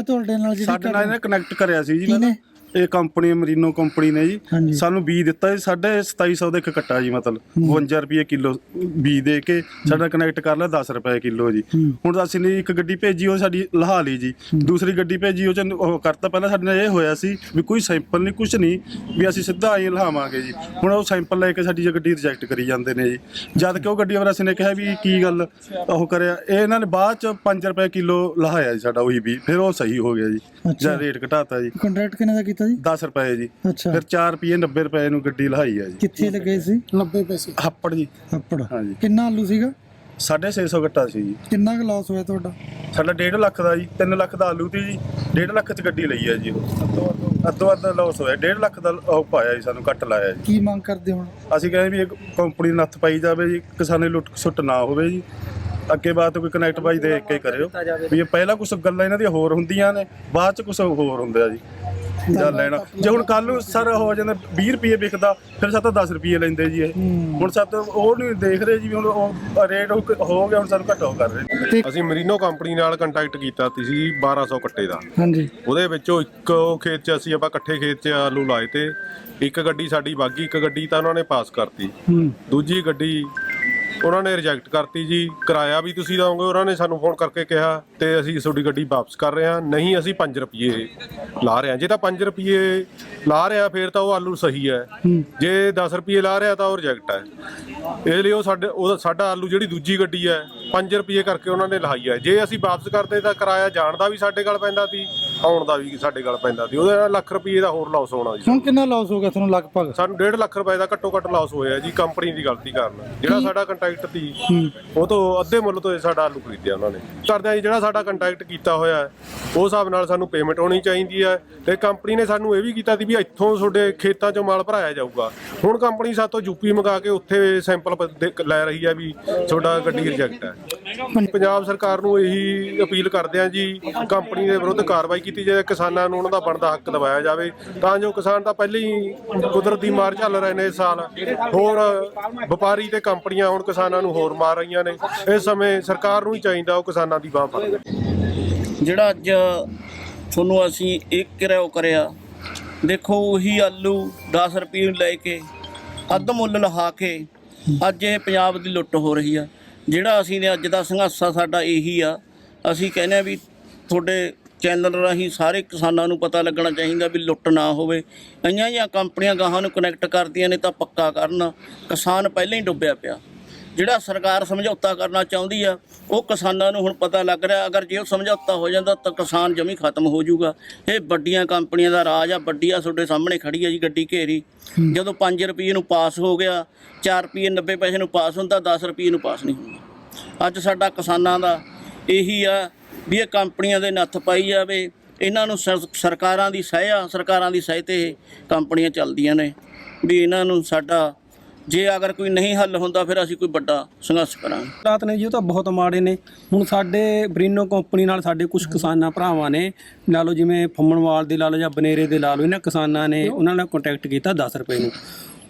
ਕਰਿਆ ਤੁਹਾਡੇ ਨਾਲ ਜਿਹੜੀ ਸਾਡੇ ਨਾਲ ਇਹਨੇ ਕਨੈਕਟ ਕਰਿਆ ਸੀ ਜੀ ਕਿਹਨੇ? ਇਹ ਕੰਪਨੀ ਮਰੀਨੋ ਕੰਪਨੀ ਨੇ ਜੀ। ਸਾਨੂੰ ਬੀ ਦਿੱਤਾ ਜੀ 2750 ਦਾ ਇੱਕ ਕੱਟਾ ਜੀ ਮਤਲਬ। 52 ਰੁਪਏ ਕਿਲੋ ਬੀ ਦੇ ਕੇ ਸਾਡਾ ਕਨੈਕਟ ਕਰ ਲਿਆ 10 ਰੁਪਏ ਕਿਲੋ ਜੀ। ਹੁਣ ਅਸੀਂ ਨੇ ਇੱਕ ਗੱਡੀ ਭੇਜੀ ਉਹ ਸਾਡੀ ਲਹਾ ਲਈ ਜੀ। ਦੂਸਰੀ ਗੱਡੀ ਭੇਜੀ ਉਹ ਚ ਉਹ ਕਰਤਾ ਪਹਿਲਾਂ ਸਾਡੇ ਨਾਲ ਇਹ ਹੋਇਆ ਸੀ ਵੀ ਕੋਈ ਸੈਂਪਲ ਨਹੀਂ ਕੁਝ ਨਹੀਂ ਵੀ ਅਸੀਂ ਸਿੱਧਾ ਆਈ ਲਹਾਵਾਂਗੇ ਜੀ। ਹੁਣ ਉਹ ਸੈਂਪਲ ਲੈ ਕੇ ਸਾਡੀ ਗੱਡੀ ਰਿਜੈਕਟ ਕਰੀ ਜਾਂਦੇ ਨੇ ਜੀ। ਜਦ ਕਿ ਉਹ ਗੱਡੀ ਵਾਲਾ ਅਸੀਂ ਨੇ ਕਿਹਾ ਵੀ ਕੀ ਗੱਲ ਉਹ ਕਰਿਆ। ਇਹ ਇਹਨਾਂ ਨੇ ਬਾਅਦ ਚ 5 ਰੁਪਏ ਕਿਲੋ ਲਹਾਇਆ ਜੀ ਸਾਡਾ ਉਹੀ ਵੀ ਫਿਰ ਉਹ ਸਹੀ ਹੋ ਗਿਆ ਜੀ। ਜਾਂ ਰੇਟ ਘਟਾਤਾ ਜੀ। ਕੰਟਰੈਕਟ ਕਿੰਨੇ ਦਾ ਕੀਤਾ ਜੀ? 10 ਰੁਪਏ ਜੀ। ਅੱਛਾ। ਫਿਰ 4 ਰੁਪਏ 90 ਰੁਪਏ ਨੂੰ ਗੱਡੀ ਲਹਾਈ ਆ ਜੀ। ਕਿੱਥੇ ਲੱਗੇ ਸੀ? 90 ਪੈਸੇ। ਹੱਪੜ ਜੀ। ਅੱਪੜ ਹਾਂਜੀ। ਕਿੰਨਾ ਆਲੂ ਸੀਗਾ? 650 ਗੱਟਾ ਸੀ ਜੀ। ਕਿੰਨਾ ਕੁ ਲਾਸ ਹੋਇਆ ਤੁਹਾਡਾ? ਸਾਡਾ 1.5 ਲੱਖ ਦਾ ਜੀ 3 ਲੱਖ ਦਾ ਆਲੂ ਤੀ ਜੀ। 1.5 ਲੱਖ ਚ ਗੱਡੀ ਲਈ ਆ ਜੀ ਉਹ। ਅੱਧੋ ਅੱਧ ਲਾਸ ਹੋਇਆ। 1.5 ਲੱਖ ਦਾ ਉਹ ਪਾਇਆ ਜੀ ਸਾਨੂੰ ਕੱਟ ਲਾਇਆ ਜੀ। ਕੀ ਮੰਗ ਕਰਦੇ ਹੁਣ? ਅਸੀਂ ਕਹਿੰਦੇ ਵੀ ਇਹ ਕੰਪਨੀ ਨੱਥ ਪਾਈ ਜਾਵੇ ਜੀ ਕਿਸਾਨੇ ਲੁੱਟ ਸੁੱਟ ਨਾ ਹੋਵੇ ਜੀ। ਅੱਗੇ ਬਾਅਦ ਤੋਂ ਕੋਈ ਕਨੈਕਟ ਬਾਈ ਦੇਖ ਕੇ ਕਰਿਓ। ਵੀ ਇਹ ਪਹਿਲਾਂ ਕੁਝ ਗੱਲਾਂ ਇਹਨਾਂ ਦੀਆਂ ਹੋਰ ਹੁੰਦੀਆਂ ਨੇ ਬਾਅਦ ਚ ਕੁਝ ਹੋਰ ਹੁੰਦਾ ਜੀ। ਜਾਂ ਲੈਣਾ। ਜੇ ਹੁਣ ਕੱਲ ਨੂੰ ਸਰ ਹੋ ਜਾਂਦਾ 20 ਰੁਪਏ ਵਿਕਦਾ ਫਿਰ ਸਾਤੋਂ 10 ਰੁਪਏ ਲੈਂਦੇ ਜੀ ਇਹ। ਹੁਣ ਸਾਤ ਉਹ ਨਹੀਂ ਦੇਖ ਰਹੇ ਜੀ ਵੀ ਹੁਣ ਉਹ ਰੇਟ ਹੋ ਗਿਆ ਹੁਣ ਸਾਨੂੰ ਘਟੋ ਕਰ ਰਹੇ ਅਸੀਂ ਮਰੀਨੋ ਕੰਪਨੀ ਨਾਲ ਕੰਟੈਕਟ ਕੀਤਾ ਸੀ 1200 ਕੱਟੇ ਦਾ। ਹਾਂਜੀ। ਉਹਦੇ ਵਿੱਚੋਂ ਇੱਕ ਖੇਤ 'ਚ ਅਸੀਂ ਆਪਾਂ ਇਕੱਠੇ ਖੇਤ 'ਚ ਆਲੂ ਲਾਏ ਤੇ ਇੱਕ ਗੱਡੀ ਸਾਡੀ ਬਾਗੀ ਇੱਕ ਗੱਡੀ ਤਾਂ ਉਹਨਾਂ ਨੇ ਪਾਸ ਕਰਤੀ। ਦੂਜੀ ਗੱਡੀ ਉਹਨਾਂ ਨੇ ਰਿਜੈਕਟ ਕਰਤੀ ਜੀ ਕਿਰਾਇਆ ਵੀ ਤੁਸੀਂ ਦਓਗੇ ਉਹਨਾਂ ਨੇ ਸਾਨੂੰ ਫੋਨ ਕਰਕੇ ਕਿਹਾ ਤੇ ਅਸੀਂ ਤੁਹਾਡੀ ਗੱਡੀ ਵਾਪਸ ਕਰ ਰਹੇ ਹਾਂ ਨਹੀਂ ਅਸੀਂ 5 ਰੁਪਏ ਲਾ ਰਹੇ ਹਾਂ। ਜੇ ਤਾਂ 5 ਰੁਪਏ ਲਾ ਰਿਹਾ ਫਿਰ ਤਾਂ ਉਹ ਆਲੂ ਸਹੀ ਹੈ। ਜੇ 10 ਰੁਪਏ ਲਾ ਰਿਹਾ ਤਾਂ ਉਹ ਰਿਜੈਕਟ ਹੈ। ਇਹ ਲਈ ਉਹ ਸਾਡੇ ਉਹਦਾ ਸਾਡਾ ਆਲੂ ਜਿਹੜੀ ਦੂਜੀ ਗੱਡੀ ਹੈ 5 ਰੁਪਏ ਕਰਕੇ ਉਹਨਾਂ ਨੇ ਲਹਾਈ ਹੈ। ਜੇ ਅਸੀਂ ਵਾਪਸ ਕਰਦੇ ਤਾਂ ਕਿਰਾਇਆ ਜਾਣ ਦਾ ਵੀ ਸਾਡੇ ਕੋਲ ਪੈਂਦਾ ਸੀ। ਆਉਣ ਦਾ ਵੀ ਸਾਡੇ ਕੋਲ ਪੈਂਦਾ ਸੀ। ਉਹਦੇ ਲੱਖ ਰੁਪਏ ਦਾ ਹੋਰ ਲਾਸ ਹੋਣਾ ਜੀ ਹੁਣ ਕਿੰਨਾ ਲਾਸ ਹੋ ਗਿਆ ਤੁਹਾਨੂੰ ਲਗਭਗ? ਸਾਨੂੰ 1.5 ਲੱਖ ਰੁਪਏ ਦਾ ਘੱਟੋ ਘੱਟ ਲਾਸ ਹੋਇਆ ਜੀ ਕੰਪਨੀ ਦੀ ਗਲਤੀ ਕਾਰਨ। ਜਿਹੜਾ ਸਾਡਾ ਕੰਟੈਕਟ ਸੀ ਉਹ ਤੋਂ ਅੱਧੇ ਮੁੱਲ ਤੋਂ ਇਹ ਸਾਡਾ ਆਲੂ ਖਰੀਦਿਆ ਉਹਨਾਂ ਨੇ। ਕਰਦਿਆਂ ਜੀ ਜਿਹੜਾ ਸਾਡਾ ਕੰਟੈਕਟ ਕੀਤਾ ਹੋਇਆ ਹੈ, ਉਹ ਹਿਸਾਬ ਨਾਲ ਸਾਨੂੰ ਪੇਮੈਂਟ ਹੋਣੀ ਚਾਹੀਦੀ ਹੈ ਤੇ ਕੰਪਨੀ ਨੇ ਸਾਨੂੰ ਇਹ ਵੀ ਕੀਤਾ ਸੀ ਵੀ ਇੱਥੋਂ ਤੁਹਾਡੇ ਖੇਤਾਂ 'ਚੋਂ ਮਾਲ ਭਰਾਇਆ ਜਾਊਗਾ। ਹੁਣ ਕੰਪਨੀ ਸਾਤੋਂ ਯੂਪੀ ਮੰਗਾ ਕੇ ਉੱਥੇ ਸੈਂਪਲ ਲੈ ਰਹੀ ਹੈ ਵੀ ਤੁਹਾਡਾ ਗੱਡੀ ਰਿਜੈਕਟ ਹੈ। ਪੰਜਾਬ ਸਰਕਾਰ ਨੂੰ ਇਹੀ ਅਪੀਲ ਕਰਦੇ ਆ ਜੀ ਕੰਪਨੀ ਦੇ ਵਿਰੁੱਧ ਕਾਰਵਾਈ ਕੀਤੀ ਜਾਵੇ ਕਿਸਾਨਾਂ ਨੂੰ ਉਹਨਾਂ ਦਾ ਬਣਦਾ ਹੱਕ ਦਿਵਾਇਆ ਜਾਵੇ। ਤਾਂ ਜੋ ਕਿਸਾਨ ਤਾਂ ਪਹਿਲਾਂ ਹੀ ਕੁਦਰਤੀ ਮਾਰ ਝੱਲ ਰਹੇ ਨੇ ਇਸ ਸਾਲ। ਹੋਰ ਵਪਾਰੀ ਤੇ ਕੰਪਨੀਆਂ ਹੁਣ ਕਿਸਾਨਾਂ ਨੂੰ ਹੋਰ ਮਾਰ ਰਹੀਆਂ ਨੇ। ਇਸ ਸਮੇਂ ਸਰਕਾਰ ਨੂੰ ਹੀ ਚਾਹੀਦਾ ਉਹ ਕਿਸਾਨਾਂ ਦੀ ਬਾਹ ਫੜੇ ਜਿਹੜਾ ਅੱਜ ਤੁਹਾਨੂੰ ਅਸੀਂ ਇੱਕ ਕਿਰਿਆ ਕਰਿਆ ਦੇਖੋ ਉਹੀ ਆਲੂ 10 ਰੁਪਏ ਨੂੰ ਲੈ ਕੇ ਅੱਧ ਮੁੱਲ ਲਹਾ ਕੇ ਅੱਜ ਇਹ ਪੰਜਾਬ ਦੀ ਲੁੱਟ ਹੋ ਰਹੀ ਆ। ਜਿਹੜਾ ਅਸੀਂ ਨੇ ਅੱਜ ਦਾ ਸੰਘਰਸ਼ਾ ਸਾਡਾ ਇਹੀ ਆ। ਅਸੀਂ ਕਹਿੰਦੇ ਆ ਵੀ ਤੁਹਾਡੇ ਚੈਨਲ ਰਾਹੀਂ ਸਾਰੇ ਕਿਸਾਨਾਂ ਨੂੰ ਪਤਾ ਲੱਗਣਾ ਚਾਹੀਦਾ ਵੀ ਲੁੱਟ ਨਾ ਹੋਵੇ। ਇੰਨੀਆਂ ਜਿਹੀਆਂ ਕੰਪਨੀਆਂ ਗਾਹਾਂ ਨੂੰ ਕਨੈਕਟ ਕਰਦੀਆਂ ਨੇ ਤਾਂ ਪੱਕਾ ਕਰਨ। ਕਿਸਾਨ ਪਹਿਲਾਂ ਹੀ ਡੁੱਬਿਆ ਪਿਆ। ਜਿਹੜਾ ਸਰਕਾਰ ਸਮਝੌਤਾ ਕਰਨਾ ਚਾਹੁੰਦੀ ਆ ਉਹ ਕਿਸਾਨਾਂ ਨੂੰ ਹੁਣ ਪਤਾ ਲੱਗ ਰਿਹਾ ਅਗਰ ਜੇ ਉਹ ਸਮਝੌਤਾ ਹੋ ਜਾਂਦਾ ਤਾਂ ਕਿਸਾਨ ਜਮੀ ਖਤਮ ਹੋ ਜਾਊਗਾ। ਇਹ ਵੱਡੀਆਂ ਕੰਪਨੀਆਂ ਦਾ ਰਾਜ ਆ ਵੱਡੀ ਆ ਤੁਹਾਡੇ ਸਾਹਮਣੇ ਖੜੀ ਆ ਜੀ ਗੱਡੀ ਘੇਰੀ। ਜਦੋਂ 5 ਰੁਪਏ ਨੂੰ ਪਾਸ ਹੋ ਗਿਆ 4 ਰੁਪਏ 90 ਪੈਸੇ ਨੂੰ ਪਾਸ ਹੁੰਦਾ 10 ਰੁਪਏ ਨੂੰ ਪਾਸ ਨਹੀਂ ਹੁੰਦਾ। ਅੱਜ ਸਾਡਾ ਕਿਸਾਨਾਂ ਦਾ ਇਹੀ ਆ ਵੀ ਇਹ ਕੰਪਨੀਆਂ ਦੇ ਨੱਥ ਪਾਈ ਜਾਵੇ। ਇਹਨਾਂ ਨੂੰ ਸਰ- ਸਰਕਾਰਾਂ ਦੀ ਸਹਿ ਆ ਸਰਕਾਰਾਂ ਦੀ ਸਹਿ ਤੇ ਇਹ ਕੰਪਨੀਆਂ ਚੱਲਦੀਆਂ ਨੇ। ਵੀ ਇਹਨਾਂ ਨੂੰ ਸਾਡਾ ਜੇ ਅਗਰ ਕੋਈ ਨਹੀਂ ਹੱਲ ਹੁੰਦਾ ਫਿਰ ਅਸੀਂ ਕੋਈ ਵੱਡਾ ਸੰਘਰਸ਼ ਕਰਾਂਗੇ। ਹਾਲਾਤ ਨੇ ਜੀ ਉਹ ਤਾਂ ਬਹੁਤ ਮਾੜੇ ਨੇ। ਹੁਣ ਸਾਡੇ ਬਰੀਨੋ ਕੰਪਨੀ ਨਾਲ ਸਾਡੇ ਕੁਝ ਕਿਸਾਨਾਂ ਭਰਾਵਾਂ ਨੇ। ਲਾ ਲਓ ਜਿਵੇਂ ਫੰਮਣਵਾਲ ਦੇ ਲਾ ਲਓ ਜਾਂ ਬਨੇਰੇ ਦੇ ਲਾ ਲਓ ਇਹਨਾਂ ਕਿਸਾਨਾਂ ਨੇ ਉਹਨਾਂ ਨਾਲ ਕੰਟੈਕਟ ਕੀਤਾ 10 ਰੁਪਏ ਨੂੰ।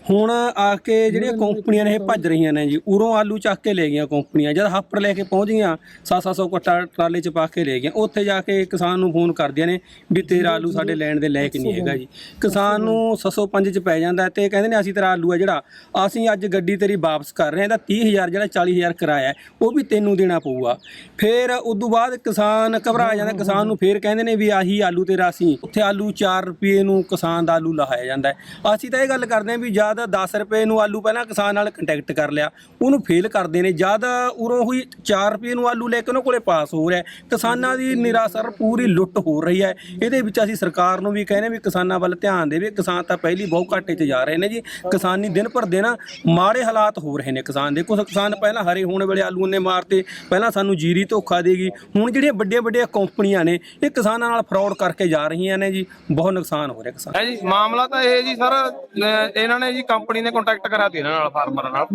ਹੁਣ ਆ ਕੇ ਜਿਹੜੀਆਂ ਕੰਪਨੀਆਂ ਨੇ ਇਹ ਭੱਜ ਰਹੀਆਂ ਨੇ ਜੀ ਉਰੋਂ ਆਲੂ ਚੱਕ ਕੇ ਲੈ ਗਈਆਂ ਕੰਪਨੀਆਂ। ਜਦ ਹਾਪੜ ਲੈ ਕੇ ਪਹੁੰਚ ਗਈਆਂ 700 ਕੱਟਾ ਟਰਾਲੇ 'ਚ ਪਾ ਕੇ ਲੈ ਗਈਆਂ। ਉੱਥੇ ਜਾ ਕੇ ਕਿਸਾਨ ਨੂੰ ਫੋਨ ਕਰਦੀਆਂ ਨੇ ਵੀ ਤੇਰਾ ਆਲੂ ਸਾਡੇ ਲੈਣ ਦੇ ਲਾਇਕ ਨਹੀਂ ਹੈਗਾ ਜੀ। ਕਿਸਾਨ ਨੂੰ 705 'ਚ ਪੈ ਜਾਂਦਾ ਤੇ ਕਹਿੰਦੇ ਨੇ ਅਸੀਂ ਤੇਰਾ ਆਲੂ ਆ ਜਿਹੜਾ ਅਸੀਂ ਅੱਜ ਗੱਡੀ ਤੇਰੀ ਵਾਪਸ ਕਰ ਰਹੇ ਹਾਂ ਤਾਂ 30000 ਜਿਹੜਾ 40000 ਕਿਰਾਇਆ ਉਹ ਵੀ ਤੈਨੂੰ ਦੇਣਾ ਪਊਗਾ। ਫਿਰ ਉਦੋਂ ਬਾਅਦ ਕਿਸਾਨ ਘਬਰਾ ਜਾਂਦਾ ਕਿਸਾਨ ਨੂੰ ਫਿਰ ਕਹਿੰਦੇ ਨੇ ਵੀ ਆਹੀ ਆਲੂ ਤੇਰਾ ਅਸੀਂ ਉੱਥੇ ਆਲੂ 4 ਰੁਪਏ ਨੂੰ ਕਿਸਾਨ ਦਾ ਆਲੂ ਲਹਾਇਆ ਜਾਂਦਾ। ਅਸੀਂ ਤਾਂ ਇਹ ਗੱਲ ਕਰਦੇ ਹਾਂ ਵੀ ਜਦ 10 ਰੁਪਏ ਨੂੰ ਆਲੂ ਪਹਿਲਾਂ ਕਿਸਾਨ ਨਾਲ ਕੰਟੈਕਟ ਕਰ ਲਿਆ। ਉਹਨੂੰ ਫੇਲ ਕਰਦੇ ਨੇ। ਜਦ ਉਰੋਂ ਹੋਈ 4 ਰੁਪਏ ਨੂੰ ਆਲੂ ਲੈ ਕੇ ਉਹਨਾਂ ਕੋਲੇ ਪਾਸ ਹੋ ਰਿਹਾ ਕਿਸਾਨਾਂ ਦੀ ਨਿਰਾਸਰ ਪੂਰੀ ਲੁੱਟ ਹੋ ਰਹੀ ਹੈ। ਇਹਦੇ ਵਿੱਚ ਅਸੀਂ ਸਰਕਾਰ ਨੂੰ ਵੀ ਕਹਿੰਦੇ ਵੀ ਕਿਸਾਨਾਂ ਵੱਲ ਧਿਆਨ ਦੇਵੇ। ਕਿਸਾਨ ਤਾਂ ਪਹਿਲੀ ਬਹੁਤ ਘਾਟੇ 'ਚ ਜਾ ਰਹੇ ਨੇ ਜੀ। ਕਿਸਾਨੀ ਦਿਨ ਪਰ ਦਿਨ ਮਾੜੇ ਹਾਲਾਤ ਹੋ ਰਹੇ ਨੇ ਕਿਸਾਨ ਦੇ। ਕੁਝ ਕਿਸਾਨ ਪਹਿਲਾਂ ਹਰੇ ਹੋਣ ਵੇਲੇ ਆਲੂ ਨੇ ਮਾਰਤੇ। ਪਹਿਲਾਂ ਸਾਨੂੰ ਜੀਰੀ ਧੋਖਾ ਦੇਗੀ ਹੁਣ ਜਿਹੜੀਆਂ ਵੱਡੀਆਂ ਵੱਡੀਆਂ ਕੰਪਨੀਆਂ ਨੇ, ਇਹ ਕਿਸਾਨਾਂ ਨਾਲ ਫਰਾਡ ਕਰਕੇ ਜਾ ਰਹੀਆਂ ਨੇ ਜੀ। ਬਹੁਤ ਨੁਕਸਾਨ ਹੋ ਰਿਹਾ ਕਿਸਾਨ। ਜੀ, ਮਾਮਲਾ ਤਾਂ ਇਹ ਜੀ, ਸਰ ਇਹਨਾਂ ਨੇ ਜੀ ਕੰਪਨੀ ਨੇ ਕੰਟੈਕਟ ਕਰਾ ਦਿੱਤੀ ਇਹਨਾਂ ਨਾਲ ਫਾਰਮਰਾਂ ਨਾਲ।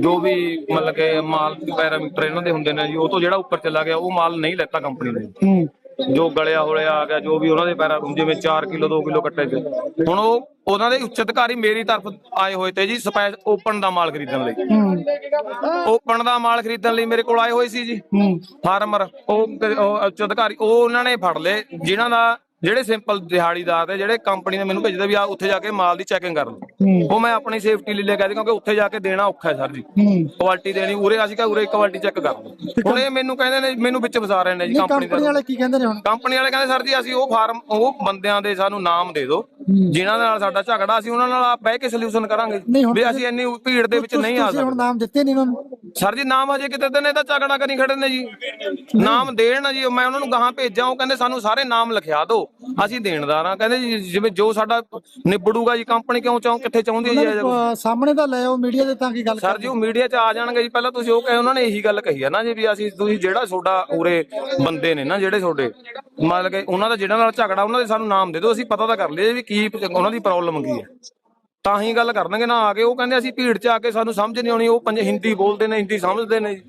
ਜੋ ਵੀ ਮਤਲਬ ਕਿ ਮਾਲ ਪੈਰਾਮੀਟਰ ਇਹਨਾਂ ਦੇ ਹੁੰਦੇ ਨੇ ਜੀ ਉਹ ਤੋਂ ਜਿਹੜਾ ਉੱਪਰ ਚਲਾ ਗਿਆ ਉਹ ਮਾਲ ਨਹੀਂ ਲੈਤਾ ਕੰਪਨੀ ਨੇ। ਜੋ ਗਲਿਆ ਹੋਲਿਆ ਆ ਗਿਆ ਜੋ ਵੀ ਉਹਨਾਂ ਦੇ ਪੈਰਾਂ ਜਿਵੇਂ 4 ਕਿਲੋ 2 ਕਿਲੋ ਕੱਟੇ ਤੇ ਹੁਣ ਉਹ ਉਹਨਾਂ ਦੇ ਉੱਚ ਅਧਿਕਾਰੀ ਮੇਰੀ ਤਰਫ ਆਏ ਹੋਏ ਤੇ ਜੀ ਸਪੈ ਓਪਨ ਦਾ ਮਾਲ ਖਰੀਦਣ ਲਈ। ਓਪਨ ਦਾ ਮਾਲ ਖਰੀਦਣ ਲਈ ਮੇਰੇ ਕੋਲ ਆਏ ਹੋਏ ਸੀ ਜੀ। ਫਾਰਮਰ ਉਹ ਉਹ ਉੱਚ ਅਧਿਕਾਰੀ ਉਹ ਉਹਨਾਂ ਨੇ ਫੜ ਲਏ ਜਿਨ੍ਹਾਂ ਦਾ ਜਿਹੜੇ ਸਿੰਪਲ ਦਿਹਾੜੀਦਾਰ ਤੇ ਜਿਹੜੇ ਕੰਪਨੀ ਨੇ ਮੈਨੂੰ ਭੇਜਦਾ ਵੀ ਆ ਉੱਥੇ ਜਾ ਕੇ ਮਾਲ ਦੀ ਚੈਕਿੰਗ ਕਰ ਲਓ। ਉਹ ਮੈਂ ਆਪਣੀ ਸੇਫਟੀ ਲਈ ਲੈ ਕੇ ਕਿਉਂਕਿ ਉੱਥੇ ਜਾ ਕੇ ਦੇਣਾ ਔਖਾ ਹੈ ਸਰ ਜੀ। ਕੁਆਲਿਟੀ ਦੇਣੀ ਉਰੇ ਅਸੀਂ ਕਹਾਂ ਉਰੇ ਕੁਆਲਿਟੀ ਚੈੱਕ ਕਰ ਲਓ। ਹੁਣ ਇਹ ਮੈਨੂੰ ਕਹਿੰਦੇ ਨੇ ਮੈਨੂੰ ਵਿੱਚ ਫਸਾ ਰਹੇ ਨੇ ਜੀ ਕੰਪਨੀ ਵਾਲੇ ਕੀ ਕਹਿੰਦੇ ਨੇ ਹੁਣ? ਕੰਪਨੀ ਵਾਲੇ ਕਹਿੰਦੇ ਸਰ ਜੀ ਅਸੀਂ ਉਹ ਫਾਰਮ ਉਹ ਬੰਦਿਆਂ ਦੇ ਸਾਨੂੰ ਨਾਮ ਦੇ ਦਿਓ। ਜਿਨ੍ਹਾਂ ਨਾਲ ਸਾਡਾ ਝਗੜਾ ਅਸੀਂ ਉਹਨਾਂ ਨਾਲ ਆਪ ਬਹਿ ਕੇ ਸੋਲੂਸ਼ਨ ਕਰਾਂਗੇ। ਵੀ ਅਸੀਂ ਇੰਨੀ ਭੀੜ ਦੇ ਵਿੱਚ ਨਹੀਂ ਆ ਤੁਸੀਂ ਹੁਣ ਸਕਦੇ। ਨਾਮ ਦਿੱਤੇ ਨਹੀਂ ਉਹਨਾਂ ਨੂੰ। ਸਰ ਜੀ ਨਾਮ ਹਜੇ ਕਿਤੇ ਦੇ ਨੇ ਤਾਂ ਝਗੜਾ ਕਰੀ ਖੜੇ ਨੇ ਜੀ। ਨਾਮ ਦੇਣ ਜੀ ਮੈਂ ਉਹਨਾਂ ਨੂੰ ਗਾਹਾਂ ਭੇਜਾਂ ਉਹ ਕਹਿੰਦੇ ਸਾਨੂੰ ਸਾਰੇ ਨਾਮ ਲਿਖਿਆ ਦਿਓ। ਅਸੀਂ ਦੇਣਦਾਰ ਆ ਕਹਿੰਦੇ ਜੀ ਜਿਵੇਂ ਜੋ ਸਾਡਾ ਨਿਬੜੂਗਾ ਜੀ ਕੰਪਨੀ ਕਿਉਂ ਚਾਹੋ ਕਿੱਥੇ ਚਾਹੁੰਦੀ ਹੈ ਜੀ ਸਾਹਮਣੇ ਤਾਂ ਲੈ ਆਓ ਮੀਡੀਆ ਦੇ ਤਾਂ ਕੀ ਗੱਲ ਸਰ ਜੀ ਉਹ ਮੀਡੀਆ 'ਚ ਆ ਜਾਣਗੇ ਜੀ। ਪਹਿਲਾਂ ਤੁਸੀਂ ਉਹ ਕਹੇ ਉਹਨਾਂ ਨੇ ਇਹੀ ਗੱਲ ਕਹੀ ਆ ਨਾ ਜੀ ਵੀ ਅਸੀਂ ਤੁਸੀਂ ਜਿਹੜਾ ਤੁਹਾਡਾ ਉਰੇ ਬੰਦੇ ਨੇ ਨਾ ਜਿਹੜੇ ਤੁਹਾਡੇ ਮਤਲਬ ਕਿ ਉਹਨਾਂ ਦਾ ਜਿਹੜਾ ਨਾਲ ਝਗੜਾ ਉਹਨਾਂ ਦੇ ਸਾਨੂੰ ਨਾਮ ਦੇ ਦਿਓ ਅਸੀਂ ਪਤਾ ਤਾਂ ਕਰ ਲਈਏ ਵੀ ਕੀ ਉਹਨਾਂ ਦੀ ਪ੍ਰੋਬਲਮ ਕੀ ਹੈ। ਤਾਂ ਹੀ ਗੱਲ ਕਰਨਗੇ ਨਾ ਆ ਕੇ। ਉਹ ਕਹਿੰਦੇ ਅਸੀਂ ਭੀੜ 'ਚ ਆ ਕੇ ਸਾਨੂੰ ਸਮਝ ਨਹੀਂ ਆਉਣੀ। ਉਹ ਪੰਜ ਹਿੰਦੀ ਬੋਲਦੇ ਨੇ, ਹਿੰਦੀ ਸਮਝਦੇ ਨੇ।